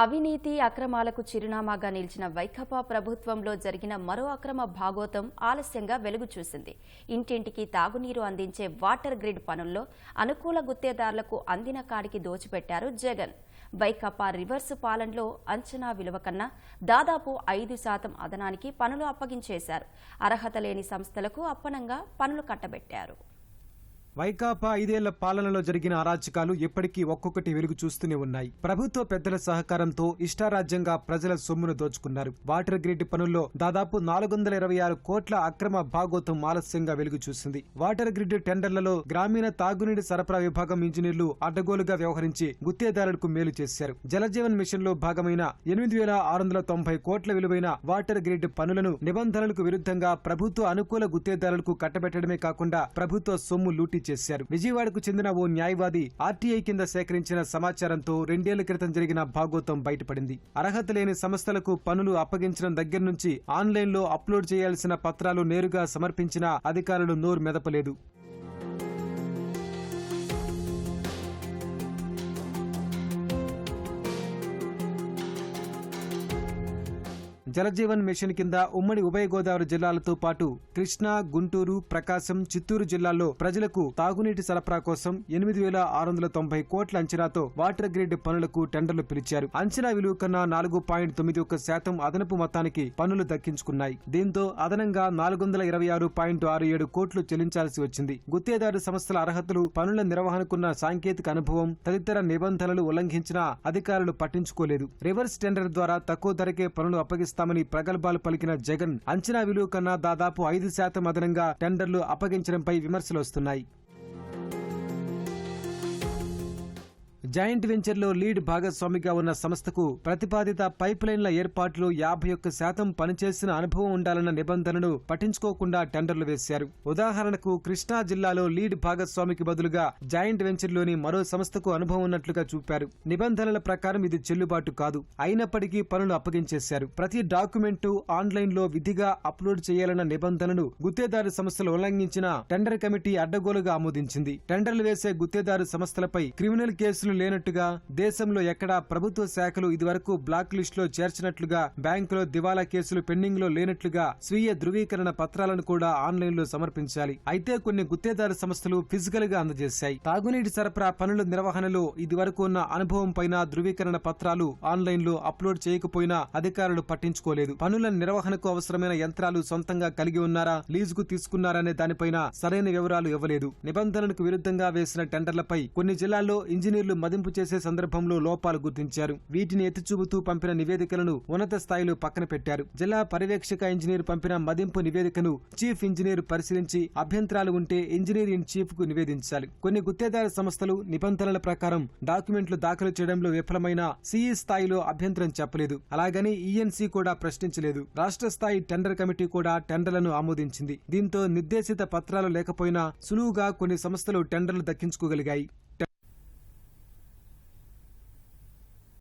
అవినీతి అక్రమాలకు చిరునామాగా నిలిచిన వైకపా ప్రభుత్వంలో జరిగిన మరో అక్రమ భాగోతం ఆలస్యంగా వెలుగు చూసింది. ఇంటింటికి తాగునీరు అందించే వాటర్ గ్రిడ్ పనుల్లో అనుకూల గుత్తేదారులకు అందిన కాడికి దోచిపెట్టారు జగన్. వైకపా రివర్స్ పాలనలో అంచనా విలువ కన్నా దాదాపు ఐదు శాతం అదనానికి పనులు అప్పగించేశారు. అర్హత లేని సంస్థలకు అప్పనంగా పనులు కట్టబెట్టారు. వైకాపా ఐదేళ్ళ పాలనలో జరిగిన అరాచకాలు ఎప్పటికీ ఒక్కొక్కటి వెలుగు చూస్తూనే ఉన్నాయి. ప్రభుత్వ పెద్దల సహకారంతో ఇష్టారాజ్యంగా ప్రజల సొమ్మును దోచుకున్నారు. వాటర్ గ్రిడ్ పనుల్లో దాదాపు నాలుగు వందల ఇరవై ఆరు కోట్ల అక్రమ భాగోతం ఆలస్యంగా వెలుగు చూసింది. వాటర్ గ్రిడ్ టెండర్లలో గ్రామీణ తాగునీటి సరఫరా విభాగం ఇంజనీర్లు అడ్డగోలుగా వ్యవహరించి గుత్తేదారులకు మేలు చేశారు. జలజీవన్ మిషన్లో భాగమైన ఎనిమిది వేల ఆరు వందల తొంభై కోట్ల విలువైన వాటర్ గ్రిడ్ పనులను నిబంధనలకు విరుద్ధంగా ప్రభుత్వ అనుకూల గుత్తేదారులకు కట్టబెట్టడమే కాకుండా ప్రభుత్వ సొమ్ము లూటి చేశారు. విజయవాడకు చెందిన ఓ న్యాయవాది ఆర్టీఐ కింద సేకరించిన సమాచారంతో రెండేళ్ళ క్రితం జరిగిన భాగోతం బయటపడింది. అర్హత లేని సంస్థలకు పనులు అప్పగించడం దగ్గర నుంచి ఆన్లైన్లో అప్లోడ్ చేయాల్సిన పత్రాలు నేరుగా సమర్పించిన అధికారులు నోరు మెదపలేదు. జలజీవన్ మిషన్ కింద ఉమ్మడి ఉభయ గోదావరి జిల్లాలతో పాటు కృష్ణా గుంటూరు ప్రకాశం చిత్తూరు జిల్లాల్లో ప్రజలకు తాగునీటి సరఫరా కోసం ఎనిమిది వేల ఆరు వందల తొంభై కోట్ల అంచనాతో వాటర్ గ్రిడ్ పనులకు టెండర్లు పిలిచారు. అంచనా విలువ కన్నా నాలుగు పాయింట్ తొమ్మిది ఒక్క శాతం అదనపు మొత్తానికి పనులు దక్కించుకున్నాయి. దీంతో అదనంగా నాలుగు వందల ఇరవై ఆరు పాయింట్ ఆరు ఏడు కోట్లు చెల్లించాల్సి వచ్చింది. గుత్తేదారు సంస్థల అర్హతలు పనుల నిర్వహణకున్న సాంకేతిక అనుభవం తదితర నిబంధనలు ఉల్లంఘించినా అధికారులు పట్టించుకోలేదు. రివర్స్ టెండర్ ద్వారా తక్కువ ధరకే పనులు అప్పగిస్తారు చేస్తామని ప్రగల్భాలు పలికిన జగన్ అంచనా విలువ కన్నా దాదాపు ఐదు శాతం అదనంగా టెండర్లు అప్పగించడంపై విమర్శలు వస్తున్నాయి. జాయింట్ వెంచర్లో లీడ్ భాగస్వామిగా ఉన్న సంస్థకు ప్రతిపాదిత పైప్ లైన్ల యాభై ఒక్క శాతం పనిచేసిన అనుభవం ఉండాలన్న నిబంధనను పట్టించుకోకుండా టెండర్లు వేశారు. ఉదాహరణకు కృష్ణా జిల్లాలో లీడ్ భాగస్వామికి బదులుగా జాయింట్ వెంచర్లోని మరో సంస్థకు అనుభవం ఉన్నట్లుగా చూపారు. నిబంధనల ప్రకారం ఇది చెల్లుబాటు కాదు. అయినప్పటికీ పనులు అప్పగించేశారు. ప్రతి డాక్యుమెంటు ఆన్లైన్లో విధిగా అప్లోడ్ చేయాలన్న నిబంధనను గుత్తేదారు సంస్థలు ఉల్లంఘించిన టెండర్ కమిటీ అడ్డగోలుగా ఆమోదించింది. టెండర్లు వేసే గుత్తేదారు సంస్థలపై క్రిమినల్ కేసులు లేనట్టుగా దేశంలో ఎక్కడా ప్రభుత్వ శాఖలు ఇదివరకు బ్లాక్ లిస్ట్లో చేర్చినట్లుగా బ్యాంకులో దివాలా కేసులు పెండింగ్లో లేనట్లుగా స్వీయ ధృవీకరణ పత్రాలను కూడా ఆన్లైన్లో సమర్పించాలి. అయితే కొన్ని గుత్తేదారు సంస్థలు ఫిజికల్గా అందజేశాయి. తాగునీటి సరఫరా పనుల నిర్వహణలో ఇదివరకు ఉన్న అనుభవం పైన ధృవీకరణ పత్రాలు ఆన్లైన్లో అప్లోడ్ చేయకపోయినా అధికారులు పట్టించుకోలేదు. పనుల నిర్వహణకు అవసరమైన యంత్రాలు సొంతంగా కలిగి ఉన్నారా లీజుకు తీసుకున్నారనే దానిపైన సరైన వివరాలు ఇవ్వలేదు. నిబంధనలకు విరుద్ధంగా వేసిన టెండర్లపై కొన్ని జిల్లాల్లో ఇంజనీర్లు మదింపు చేసే సందర్భంలో లోపాలు గుర్తించారు. వీటిని ఎత్తిచూపుతూ పంపిన నివేదికలను ఉన్నత స్థాయిలో పక్కన పెట్టారు. జిల్లా పర్యవేక్షక ఇంజనీర్ పంపిన మదింపు నివేదికను చీఫ్ ఇంజనీర్ పరిశీలించి అభ్యంతరాలు ఉంటే ఇంజనీర్ ఇన్ చీఫ్కు నివేదించాలి. కొన్ని గుత్తేదారు సంస్థలు నిబంధనల ప్రకారం డాక్యుమెంట్లు దాఖలు చేయడంలో విఫలమైన సిఈ స్థాయిలో అభ్యంతరం చెప్పలేదు. అలాగని ఈఎన్సీ కూడా ప్రశ్నించలేదు. రాష్ట్ర స్థాయి టెండర్ కమిటీ కూడా టెండర్లను ఆమోదించింది. దీంతో నిర్దేశిత పత్రాలు లేకపోయినా సులువుగా కొన్ని సంస్థలు టెండర్లు దక్కించుకోగలిగాయి.